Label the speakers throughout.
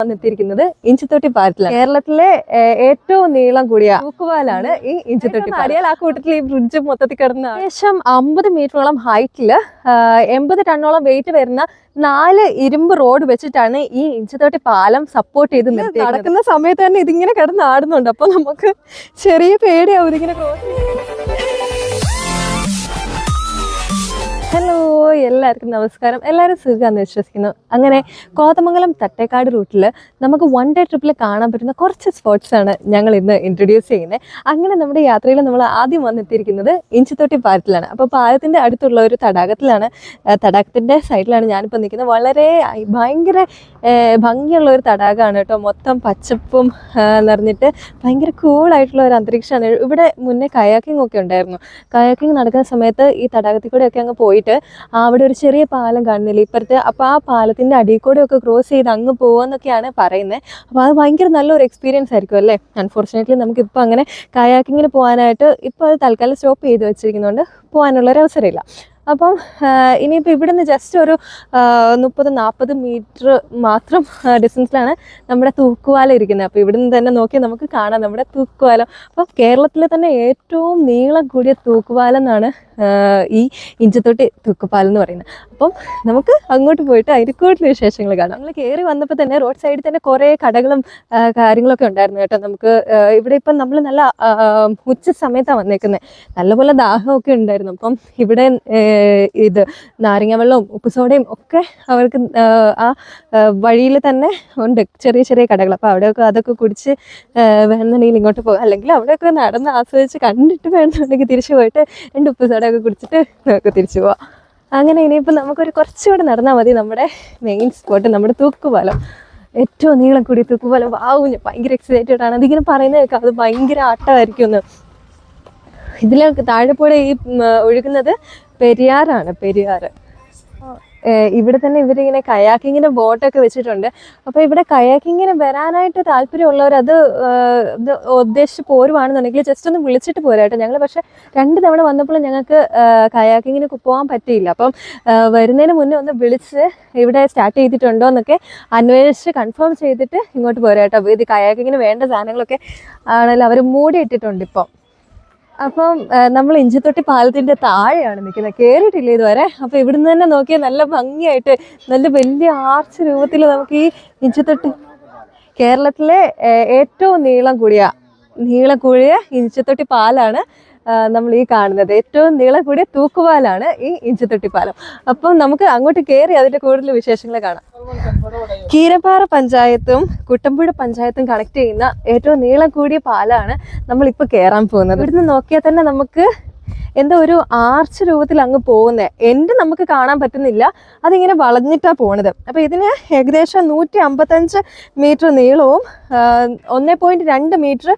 Speaker 1: വന്നെത്തിയിരിക്കുന്നത് ഇഞ്ചിത്തൊട്ടി പാലത്തിലാണ്. കേരളത്തിലെ ഏറ്റവും നീളം കൂടിയ തൂക്കുപാലാണ് ഈ ഇഞ്ചിത്തൊട്ടി അറിയാൽ ആ കൂട്ടത്തിൽ ഈ ബ്രിഡ്ജ് മൊത്തത്തിൽ കിടന്ന ഏകദേശം അമ്പത് മീറ്ററോളം ഹൈറ്റിൽ എൺപത് ടണ്ണോളം വെയിറ്റ് വരുന്ന നാല് ഇരുമ്പ് റോഡ് വെച്ചിട്ടാണ് ഈ ഇഞ്ചിത്തൊട്ടി പാലം സപ്പോർട്ട് ചെയ്ത് നിർത്തി നടക്കുന്ന സമയത്ത് തന്നെ ഇതിങ്ങനെ കിടന്ന് ആടുന്നുണ്ട്. അപ്പൊ നമുക്ക് ചെറിയ പേടിയാവും ഇതിങ്ങനെ ക്രോസ് ഹലോ എല്ലാവർക്കും നമസ്കാരം. എല്ലാവരും സുഖമാണെന്ന് വിശ്വസിക്കുന്നു. അങ്ങനെ കോതമംഗലം തട്ടേക്കാട് റൂട്ടിൽ നമുക്ക് വൺ ഡേ ട്രിപ്പിൽ കാണാൻ പറ്റുന്ന കുറച്ച് സ്പോട്ട്സ് ആണ് ഞങ്ങൾ ഇന്ന് ഇൻട്രൊഡ്യൂസ് ചെയ്യുന്നത് അങ്ങനെ നമ്മുടെ യാത്രയിൽ നമ്മൾ ആദ്യം വന്നെത്തിയിരിക്കുന്നത് ഇഞ്ചിത്തൊട്ടി പാലത്തിലാണ്. അപ്പോൾ പാലത്തിന്റെ അടുത്തുള്ള ഒരു തടാകത്തിലാണ്. തടാകത്തിന്റെ സൈഡിലാണ് ഞാനിപ്പോൾ നിൽക്കുന്നത്. വളരെ ഭയങ്കര ഭംഗിയുള്ള ഒരു തടാകമാണ് കേട്ടോ. മൊത്തം പച്ചപ്പും നിറഞ്ഞിട്ട് ഭയങ്കര കൂളായിട്ടുള്ള ഒരു അന്തരീക്ഷമാണ്. ഇവിടെ മുന്നേ കയാക്കിംഗ് ഒക്കെ ഉണ്ടായിരുന്നു. കയാക്കിംഗ് നടക്കുന്ന സമയത്ത് ഈ തടാകത്തിൽ കൂടെ ഒക്കെ അങ്ങ് പോയിട്ട് അവിടെ ഒരു ചെറിയ പാലം കാണുന്നില്ല? ഇപ്പുറത്ത് അപ്പോൾ ആ പാലത്തിന്റെ അടിയിൽ കൂടെ ഒക്കെ ക്രോസ് ചെയ്ത് അങ്ങ് പോകുമെന്നൊക്കെയാണ് പറയുന്നത് അപ്പോൾ അത് ഭയങ്കര നല്ലൊരു എക്സ്പീരിയൻസ് ആയിരിക്കും അല്ലേ? അൺഫോർച്ചുനേറ്റ്ലി നമുക്കിപ്പോൾ അങ്ങനെ കായാക്കിങ്ങിന് പോകാനായിട്ട് ഇപ്പോൾ അത് തൽക്കാലം സ്റ്റോപ്പ് ചെയ്ത് വെച്ചിരിക്കുന്നതുകൊണ്ട് പോകാനുള്ളൊരു അവസരമില്ല. അപ്പം ഇനിയിപ്പോൾ ഇവിടുന്ന് ജസ്റ്റ് ഒരു മുപ്പത് നാൽപ്പത് മീറ്റർ മാത്രം ഡിസ്റ്റൻസിലാണ് നമ്മുടെ തൂക്കുവാല ഇരിക്കുന്നത്. അപ്പോൾ ഇവിടുന്ന് തന്നെ നോക്കി നമുക്ക് കാണാം നമ്മുടെ തൂക്കുവാലം. അപ്പോൾ കേരളത്തിലെ തന്നെ ഏറ്റവും നീളം കൂടിയ തൂക്കുവാല എന്നാണ് ഈ ഇഞ്ചത്തൊട്ടി തൂക്കുപാലം എന്ന് പറയുന്നത്. അപ്പം നമുക്ക് അങ്ങോട്ട് പോയിട്ട് അതിന്റെ കൂടുതൽ വിശേഷങ്ങൾ കാണാം. നമ്മൾ കയറി വന്നപ്പോൾ തന്നെ റോഡ് സൈഡിൽ തന്നെ കുറേ കടകളും കാര്യങ്ങളൊക്കെ ഉണ്ടായിരുന്നു കേട്ടോ. നമുക്ക് ഇവിടെ ഇപ്പം നമ്മൾ നല്ല ഉച്ച സമയത്താണ് വന്നേക്കുന്നത് നല്ലപോലെ ദാഹമൊക്കെ ഉണ്ടായിരുന്നു. അപ്പം ഇവിടെ ഇത് നാരങ്ങ വെള്ളവും ഉപ്പുസോഡയും ഒക്കെ അവർക്ക് ആ വഴിയിൽ തന്നെ ഉണ്ട്. ചെറിയ ചെറിയ കടകൾ. അപ്പോൾ അവിടെയൊക്കെ അതൊക്കെ കുടിച്ച് വേണമെന്നുണ്ടെങ്കിൽ ഇങ്ങോട്ട് പോകും. അല്ലെങ്കിൽ അവിടെയൊക്കെ നടന്ന് ആസ്വദിച്ച് കണ്ടിട്ട് വേണമെന്നുണ്ടെങ്കിൽ തിരിച്ചു പോയിട്ട് രണ്ട് ഉപ്പുസോഡയൊക്കെ കുടിച്ചിട്ട് നമുക്ക് തിരിച്ചു പോവാം. അങ്ങനെ ഇനിയിപ്പോൾ നമുക്കൊരു കുറച്ചുകൂടെ നടന്നാൽ മതി നമ്മുടെ മെയിൻ സ്പോട്ട് നമ്മുടെ തൂക്കുപാലം. ഏറ്റവും നീളം കൂടി തൂക്കുപാലം. വാവും ഞാൻ ഭയങ്കര എക്സൈറ്റഡ് ആണ്. അതിങ്ങനെ പറയുന്നത് കേൾക്കാം. അത് ഭയങ്കര ആട്ടമായിരിക്കും എന്ന് ഇതിലേക്ക് താഴെപ്പൂടെ ഈ ഒഴുകുന്നത് പെരിയാറാണ് പെരിയാർ ഇവിടെ തന്നെ ഇവരിങ്ങനെ കയാക്കിങ്ങിന് ബോട്ടൊക്കെ വെച്ചിട്ടുണ്ട്. അപ്പോൾ ഇവിടെ കയാക്കിങ്ങിന് വരാനായിട്ട് താല്പര്യമുള്ളവർ അത് ഉദ്ദേശിച്ച് പോരുവാണെന്നുണ്ടെങ്കിൽ ജസ്റ്റ് ഒന്ന് വിളിച്ചിട്ട് പോരാട്ടോ. ഞങ്ങൾ പക്ഷേ രണ്ട് തവണ വന്നപ്പോൾ ഞങ്ങൾക്ക് കയാക്കിങ്ങിന് പോകാൻ പറ്റിയില്ല. അപ്പം വരുന്നതിന് മുന്നേ ഒന്ന് വിളിച്ച് ഇവിടെ സ്റ്റാർട്ട് ചെയ്തിട്ടുണ്ടോ എന്നൊക്കെ അന്വേഷിച്ച് കൺഫേം ചെയ്തിട്ട് ഇങ്ങോട്ട് പോരാട്ടോ. ഇത് കയാക്കിങ്ങിന് വേണ്ട സാധനങ്ങളൊക്കെ ആണല്ലോ അവർ മൂടി ഇട്ടിട്ടുണ്ട് ഇപ്പം. അപ്പം നമ്മൾ ഇഞ്ചിത്തൊട്ടി പാലത്തിന്റെ താഴെയാണ് നിൽക്കുന്നത്. കയറിയിട്ടില്ല ഇതുവരെ? അപ്പം ഇവിടുന്ന് തന്നെ നോക്കിയാൽ നല്ല ഭംഗിയായിട്ട് നല്ല വലിയ ആർച്ച് രൂപത്തിൽ നമുക്ക് ഈ ഇഞ്ചിത്തൊട്ടി കേരളത്തിലെ ഏറ്റവും നീളം കൂടിയ നീളം കൂടിയ ഇഞ്ചിത്തൊട്ടി പാലാണ് നമ്മൾ ഈ കാണുന്നത്. ഏറ്റവും നീളം കൂടിയ തൂക്കുപാലാണ് ഈ ഇഞ്ചിത്തൊട്ടിപ്പാലം. അപ്പം നമുക്ക് അങ്ങോട്ട് കയറി അതിന്റെ കൂടുതൽ വിശേഷങ്ങൾ കാണാം. കീരപ്പാറ പഞ്ചായത്തും കുട്ടമ്പുഴ പഞ്ചായത്തും കണക്ട് ചെയ്യുന്ന ഏറ്റവും നീളം കൂടിയ പാലാണ് നമ്മളിപ്പോൾ കയറാൻ പോകുന്നത്. ഇവിടുന്ന് നോക്കിയാൽ തന്നെ നമുക്ക് എന്തോ ഒരു ആർച്ച് രൂപത്തിൽ അങ്ങ് പോകുന്നത് എന്റെ നമുക്ക് കാണാൻ പറ്റുന്നില്ല. അതിങ്ങനെ വളഞ്ഞിട്ടാണ് പോണത്. അപ്പോൾ ഇതിന് ഏകദേശം നൂറ്റി അമ്പത്തഞ്ച് മീറ്റർ നീളവും ഒന്നേ പോയിന്റ് രണ്ട് മീറ്റർ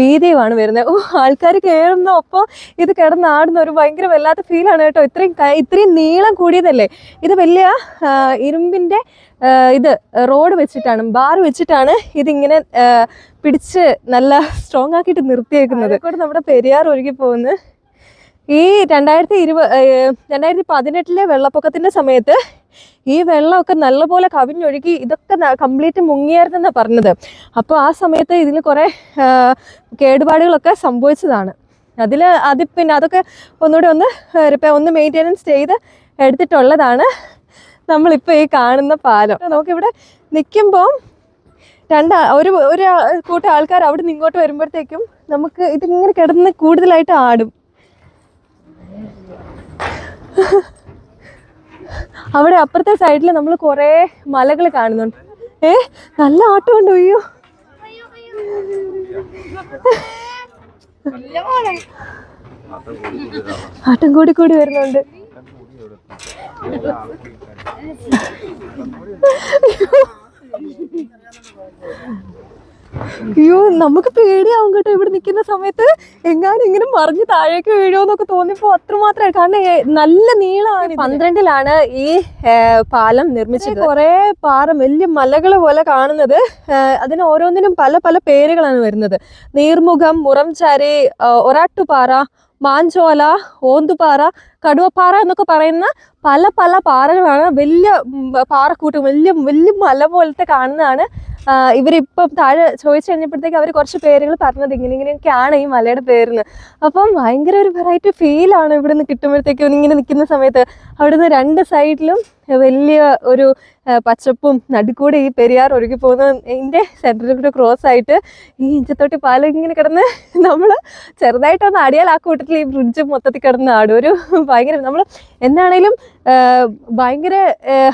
Speaker 1: വീതിയുമാണ് വരുന്നത്. ഓ ആൾക്കാർ കയറുന്ന ഒപ്പം ഇത് കിടന്നാടുന്ന ഒരു ഭയങ്കര വല്ലാത്ത ഫീലാണ് കേട്ടോ. ഇത്രയും ഇത്രയും നീളം കൂടിയതല്ലേ? ഇത് വലിയ ഇരുമ്പിന്റെ ഇത് റോഡ് വെച്ചിട്ടാണ് ബാർ വെച്ചിട്ടാണ് ഇതിങ്ങനെ പിടിച്ച് നല്ല സ്ട്രോങ് ആക്കിയിട്ട് നിർത്തിയേക്കുന്നത്. നമ്മുടെ പെരിയാർ ഒഴുകി പോകുന്നു ഈ രണ്ടായിരത്തി ഇരുപ രണ്ടായിരത്തി പതിനെട്ടിലെ വെള്ളപ്പൊക്കത്തിന്റെ സമയത്ത് ഈ വെള്ളമൊക്കെ നല്ലപോലെ കവിഞ്ഞൊഴുകി ഇതൊക്കെ കംപ്ലീറ്റ് മുങ്ങിയായിരുന്നെന്നാണ് പറഞ്ഞത്. അപ്പോൾ ആ സമയത്ത് ഇതിൽ കുറേ കേടുപാടുകളൊക്കെ സംഭവിച്ചതാണ്. അതിൽ അത് പിന്നെ അതൊക്കെ ഒന്നുകൂടെ ഒന്ന് റിപ്പയർ ഒന്ന് മെയിന്റെനൻസ് ചെയ്ത് എടുത്തിട്ടുള്ളതാണ് നമ്മളിപ്പോൾ ഈ കാണുന്ന പാലം. നമുക്കിവിടെ നിൽക്കുമ്പോൾ രണ്ട് ഒരു ഒരു കൂട്ടം ആൾക്കാർ അവിടെ നിന്ന് ഇങ്ങോട്ട് വരുമ്പോഴത്തേക്കും നമുക്ക് ഇതിങ്ങനെ കിടന്ന് കൂടുതലായിട്ട് ആടും. അവിടെ അപ്പുറത്തെ സൈഡിൽ നമ്മൾ കുറേ മലകൾ കാണുന്നുണ്ട്. ഏ നല്ല ആട്ടം ഉണ്ട് അയ്യോ? ആട്ടം കൂടി കൂടി വരുന്നുണ്ട്. അയ്യോ നമുക്ക് പേടിയാവും കേട്ടോ ഇവിടെ നിൽക്കുന്ന സമയത്ത്. എങ്ങാനും ഇങ്ങനെ മറിഞ്ഞ് താഴേക്ക് വീഴുമെന്നൊക്കെ തോന്നിപ്പോ അത്രമാത്രമായി. കാരണം നല്ല നീളമാണ് പന്ത്രണ്ടിലാണ് ഈ പാലം നിർമ്മിച്ചത്. കുറെ പാറ വലിയ മലകൾ പോലെ കാണുന്നത്. അതിന് ഓരോന്നിനും പല പല പേരുകളാണ് വരുന്നത്. നീർമുഖം മുറംചാരി ഒരാട്ടുപാറ മാഞ്ചോല ഓന്തുപാറ കടുവപ്പാറ എന്നൊക്കെ പറയുന്ന പല പല പാറകളാണ്. വലിയ പാറക്കൂട്ടം വലിയ വലിയ മല പോലത്തെ കാണുന്നതാണ് ഇവരിപ്പം താഴെ ചോദിച്ചു കഴിഞ്ഞപ്പോഴത്തേക്ക് അവർ കുറച്ച് പേരുകൾ പറഞ്ഞത് ഇങ്ങനെ ഇങ്ങനെയൊക്കെയാണ് ഈ മലയുടെ പേരെന്ന്. അപ്പം ഭയങ്കര ഒരു വെറൈറ്റി ഫീലാണ് ഇവിടെ നിന്ന് കിട്ടുമ്പോഴത്തേക്കും ഇങ്ങനെ നിൽക്കുന്ന സമയത്ത് അവിടുന്ന് രണ്ട് സൈഡിലും വലിയ ഒരു പച്ചപ്പും നടുക്കൂടെ ഈ പെരിയാർ ഒഴുകി പോകുന്ന എന്റെ സെന്ററിൽ കൂടെ ക്രോസ് ആയിട്ട് ഈ ഇഞ്ചത്തോട്ടി പാലം ഇങ്ങനെ കിടന്ന് നമ്മൾ ചെറുതായിട്ടൊന്ന് അടിയാൽ ആ കൂട്ടത്തിൽ ഈ ബ്രിഡ്ജ് മൊത്തത്തിൽ കിടന്ന് ആടും. ഒരു ഭയങ്കര നമ്മൾ എന്താണേലും ഭയങ്കര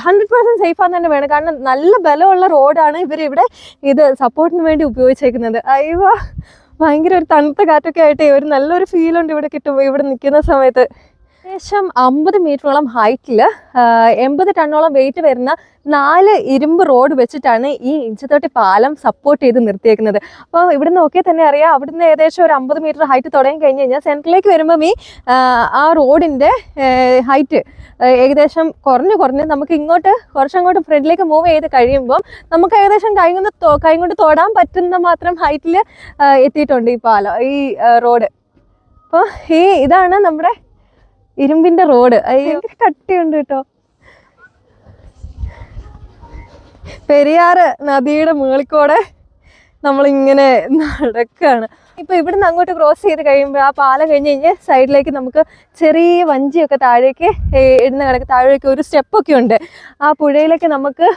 Speaker 1: ഹൺഡ്രഡ് പെർസെന്റ് സേഫാന്ന് തന്നെ വേണം. കാരണം നല്ല ബലമുള്ള റോഡാണ് ഇവരിവിടെ ഇത് സപ്പോർട്ടിന് വേണ്ടി ഉപയോഗിച്ചേക്കുന്നത്. അയ്യോ ഭയങ്കര ഒരു തണുത്ത കാറ്റൊക്കെ ആയിട്ട് ഒരു നല്ലൊരു ഫീലുണ്ട് ഇവിടെ കിട്ടും ഇവിടെ നിൽക്കുന്ന സമയത്ത്. ഏകദേശം അമ്പത് മീറ്ററോളം ഹൈറ്റിൽ എൺപത് ടണ്ണോളം വെയിറ്റ് വരുന്ന നാല് ഇരുമ്പ് റോഡ് വെച്ചിട്ടാണ് ഈ ഇഞ്ചത്തോട്ടി പാലം സപ്പോർട്ട് ചെയ്ത് നിർത്തിയേക്കുന്നത്. അപ്പോൾ ഇവിടെ നോക്കിയാൽ തന്നെ അറിയാം അവിടുന്ന് ഏകദേശം ഒരു അമ്പത് മീറ്റർ ഹൈറ്റ് തുടങ്ങി കഴിഞ്ഞ് കഴിഞ്ഞാൽ സെന്ററിലേക്ക് വരുമ്പം ഈ ആ, റോഡിന്റെ ഹൈറ്റ് ഏകദേശം കുറഞ്ഞ് കുറഞ്ഞ് നമുക്ക് ഇങ്ങോട്ട് കുറച്ചങ്ങോട്ട് ഫ്രണ്ടിലേക്ക് മൂവ് ചെയ്ത് കഴിയുമ്പം നമുക്ക് ഏകദേശം കൈ കൊണ്ട് തൊ- കൈ കൊണ്ട് തൊടാൻ പറ്റുന്ന മാത്രം ഹൈറ്റിൽ എത്തിയിട്ടുണ്ട് ഈ പാലം ഈ റോഡ്. അപ്പോൾ ഈ ഇതാണ് നമ്മുടെ ഇരുമ്പിന്റെ റോഡ്. കട്ടിയുണ്ട് കേട്ടോ. പെരിയാറ് നദിയുടെ മുകളിൽക്കൂടെ നമ്മളിങ്ങനെ നടക്കാണ്. ഇപ്പൊ ഇവിടുന്ന് അങ്ങോട്ട് ക്രോസ് ചെയ്ത് കഴിയുമ്പോൾ ആ പാലം കഴിഞ്ഞ് കഴിഞ്ഞ് സൈഡിലേക്ക് നമുക്ക് ചെറിയ വഞ്ചിയൊക്കെ താഴേക്ക് ഇടുന്ന കിടക്ക് താഴേക്ക് ഒരു സ്റ്റെപ്പൊക്കെ ഉണ്ട്. ആ പുഴയിലേക്ക് നമുക്ക്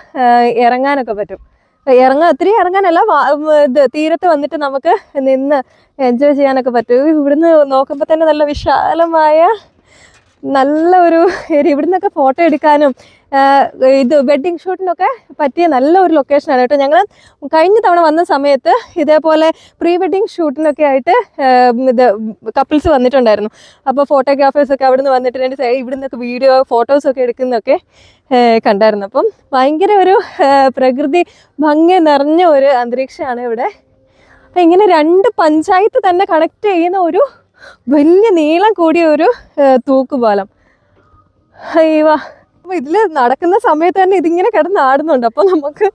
Speaker 1: ഇറങ്ങാനൊക്കെ പറ്റും. ഇറങ്ങാൻ ഒത്തിരി ഇറങ്ങാനല്ല ഇത് തീരത്ത് വന്നിട്ട് നമുക്ക് നിന്ന് എൻജോയ് ചെയ്യാനൊക്കെ പറ്റും. ഇവിടുന്ന് നോക്കുമ്പോൾ തന്നെ നല്ല വിശാലമായ നല്ല ഒരു ഇവിടുന്നൊക്കെ ഫോട്ടോ എടുക്കാനും ഇത് വെഡ്ഡിങ് ഷൂട്ടിനൊക്കെ പറ്റിയ നല്ല ഒരു ലൊക്കേഷനാണ് കേട്ടോ. ഞങ്ങൾ കഴിഞ്ഞ തവണ വന്ന സമയത്ത് ഇതേപോലെ പ്രീ വെഡ്ഡിങ് ഷൂട്ടിനൊക്കെ ആയിട്ട് ഇത് കപ്പിൾസ് വന്നിട്ടുണ്ടായിരുന്നു. അപ്പോൾ ഫോട്ടോഗ്രാഫേഴ്സൊക്കെ അവിടുന്ന് വന്നിട്ട് രണ്ട് സൈഡ് ഇവിടുന്നൊക്കെ വീഡിയോ ഫോട്ടോസൊക്കെ എടുക്കുന്നൊക്കെ കണ്ടായിരുന്നു. അപ്പം ഭയങ്കര ഒരു പ്രകൃതി ഭംഗി നിറഞ്ഞ ഒരു അന്തരീക്ഷമാണ് ഇവിടെ. അപ്പം ഇങ്ങനെ രണ്ട് പഞ്ചായത്ത് തന്നെ കണക്ട് ചെയ്യുന്ന ഒരു വലിയ നീളം കൂടിയ ഒരു തൂക്കുപാലം. അയ്യവാ അപ്പൊ ഇതിൽ നടക്കുന്ന സമയത്ത് തന്നെ ഇതിങ്ങനെ കിടന്ന് ആടുന്നുണ്ട്. അപ്പൊ നമുക്ക്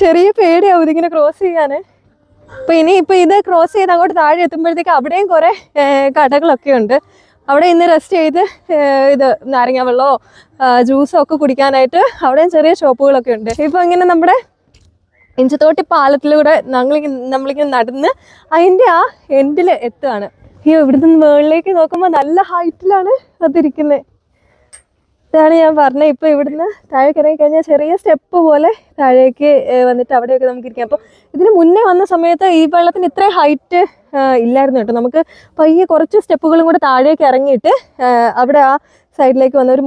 Speaker 1: ചെറിയ പേടിയാവും ഇതിങ്ങനെ ക്രോസ് ചെയ്യാന്. അപ്പൊ ഇനി ഇപ്പൊ ഇത് ക്രോസ് ചെയ്ത് അങ്ങോട്ട് താഴെ എത്തുമ്പോഴത്തേക്ക് അവിടെയും കുറെ കടകളൊക്കെ ഉണ്ട്. അവിടെ ഇന്ന് റെസ്റ്റ് ചെയ്ത് ഇത് നാരങ്ങ വെള്ളമോ ജ്യൂസോ ഒക്കെ കുടിക്കാനായിട്ട് അവിടെയും ചെറിയ ഷോപ്പുകളൊക്കെ ഉണ്ട്. ഇപ്പൊ ഇങ്ങനെ നമ്മുടെ ഇഞ്ചത്തോട്ടി പാലത്തിലൂടെ നമ്മളിങ്ങനെ നമ്മളിങ്ങനെ നടന്ന് അതിന്റെ ആ എൻഡിൽ എത്തുകയാണ് അയ്യോ ഇവിടുന്ന് മുകളിലേക്ക് നോക്കുമ്പോൾ നല്ല ഹൈറ്റിലാണ് അതിരിക്കുന്നത് ഇതാണ് ഞാൻ പറഞ്ഞത് ഇപ്പോൾ ഇവിടുന്ന് താഴേക്ക് ഇറങ്ങി കഴിഞ്ഞാൽ ചെറിയ സ്റ്റെപ്പ് പോലെ താഴേക്ക് വന്നിട്ട് അവിടെയൊക്കെ നമുക്ക് ഇരിക്കാം അപ്പോൾ ഇതിന് മുന്നേ വന്ന സമയത്ത് ഈ വെള്ളത്തിന് ഇത്രയും ഹൈറ്റ് ഇല്ലായിരുന്നു കേട്ടോ. നമുക്ക് പയ്യെ കുറച്ച് സ്റ്റെപ്പുകളും കൂടെ താഴേക്ക് ഇറങ്ങിയിട്ട് അവിടെ ആ സൈഡിലേക്ക് വന്ന ഒരു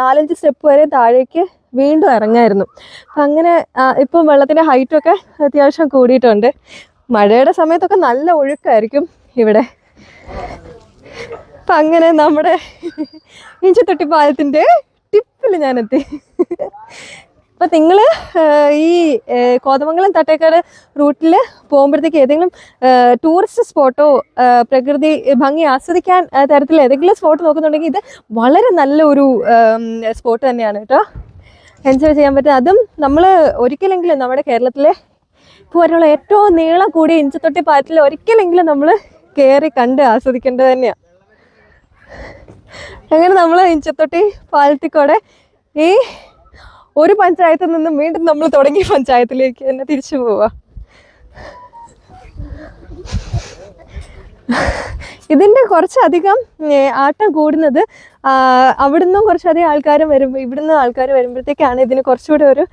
Speaker 1: നാലഞ്ച് സ്റ്റെപ്പ് വരെ താഴേക്ക് വീണ്ടും ഇറങ്ങായിരുന്നു. അപ്പം അങ്ങനെ ഇപ്പം വെള്ളത്തിന്റെ ഹൈറ്റൊക്കെ അത്യാവശ്യം കൂടിയിട്ടുണ്ട്. മഴയുടെ സമയത്തൊക്കെ നല്ല ഒഴുക്കായിരിക്കും ഇവിടെ. അപ്പം അങ്ങനെ നമ്മുടെ ഇഞ്ചത്തൊട്ടി പാലത്തിന്റെ ടിപ്പിൽ ഞാനെത്തി. അപ്പം നിങ്ങൾ ഈ കോതമംഗലം തട്ടേക്കാട് റൂട്ടിൽ പോകുമ്പോഴത്തേക്ക് ഏതെങ്കിലും ടൂറിസ്റ്റ് സ്പോട്ടോ പ്രകൃതി ഭംഗി ആസ്വദിക്കാൻ തരത്തിൽ ഏതെങ്കിലും സ്പോട്ട് നോക്കുന്നുണ്ടെങ്കിൽ ഇത് വളരെ നല്ല ഒരു സ്പോട്ട് തന്നെയാണ് കേട്ടോ. എൻജോയ് ചെയ്യാൻ പറ്റും അതും നമ്മൾ ഒരിക്കലെങ്കിലും നമ്മുടെ കേരളത്തിലെ ഇപ്പോൾ വരെയുള്ള ഏറ്റവും നീളം കൂടിയ ഇഞ്ചത്തൊട്ടി പാറ്റിൽ ഒരിക്കലെങ്കിലും നമ്മൾ കയറി കണ്ട് ആസ്വദിക്കേണ്ടത് തന്നെയാണ് അങ്ങനെ നമ്മൾ ഇഞ്ചത്തൊട്ടി പാലത്തിക്കോടെ? ഈ ഒരു പഞ്ചായത്തിൽ നിന്നും വീണ്ടും നമ്മൾ തുടങ്ങിയ പഞ്ചായത്തിലേക്ക് തന്നെ തിരിച്ചു പോവാ. ഇതിന്റെ കുറച്ചധികം ആട്ടം കൂടുന്നത് അവിടുന്ന് കുറച്ചധികം ആൾക്കാർ വരുമ്പോൾ ഇവിടുന്ന് ആൾക്കാർ വരുമ്പോഴത്തേക്കാണ് ഇതിന് കുറച്ചുകൂടെ ഒരു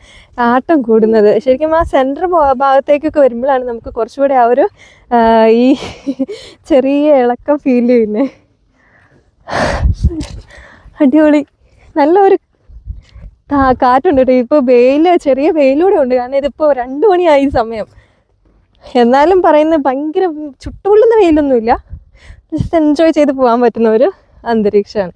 Speaker 1: ആട്ടം കൂടുന്നത്. ശരിക്കും ആ സെന്റർ ഭാഗത്തേക്കൊക്കെ വരുമ്പോഴാണ് നമുക്ക് കുറച്ചുകൂടെ ആ ഒരു ഈ ചെറിയ ഇളക്കം ഫീൽ ചെയ്യുന്നത് അടിപൊളി. നല്ലൊരു കാറ്റുണ്ട് കേട്ടോ. ഇപ്പോൾ വെയിൽ ചെറിയ വെയിലൂടെ ഉണ്ട്. കാരണം ഇതിപ്പോൾ രണ്ട് മണിയായി സമയം. എന്നാലും പറയുന്നത് ഭയങ്കര ചുട്ടുപൊള്ളുന്ന വെയിലൊന്നുമില്ല. ജസ്റ്റ് എൻജോയ് ചെയ്ത് പോകാൻ പറ്റുന്ന ഒരു അന്തരീക്ഷമാണ്.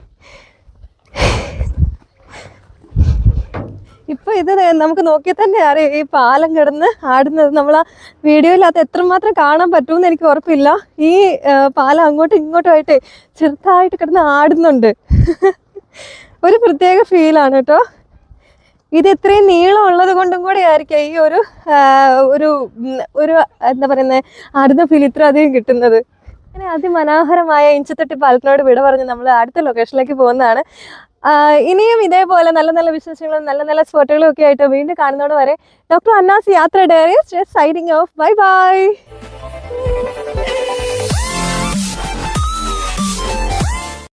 Speaker 1: ഇപ്പൊ ഇത് നമുക്ക് നോക്കിയാൽ തന്നെ അറിയാം. ഈ പാലം കിടന്ന് ആടുന്നത് നമ്മൾ ആ വീഡിയോയിൽ അത് എത്രമാത്രം കാണാൻ പറ്റുമെന്ന് എനിക്ക് ഉറപ്പില്ല. ഈ പാലം അങ്ങോട്ടും ഇങ്ങോട്ടും ആയിട്ട് ചെറുതായിട്ട് കിടന്ന് ആടുന്നുണ്ട്. ഒരു പ്രത്യേക ഫീലാണ് കേട്ടോ. ഇത് ഇത്രയും നീളം ഉള്ളത് കൊണ്ടും കൂടെ ആയിരിക്കും ഈ ഒരു ഒരു ഒരു എന്താ പറയുന്നത് ആടുന്ന ഫീൽ ഇത്ര അധികം കിട്ടുന്നത്. അങ്ങനെ അതിമനോഹരമായ ഇഞ്ചത്തട്ടി പാലത്തിനോട് വിട പറഞ്ഞ് നമ്മൾ അടുത്ത ലൊക്കേഷനിലേക്ക് പോകുന്നതാണ്. ഇനിയും ഇതേപോലെ നല്ല നല്ല വിശേഷങ്ങളും നല്ല നല്ല സ്പോട്ടുകളും ഒക്കെ ആയിട്ട് വീണ്ടും കാണുന്നതോടെ വരെ doctor Anna's Yatra diaries signing off bye bye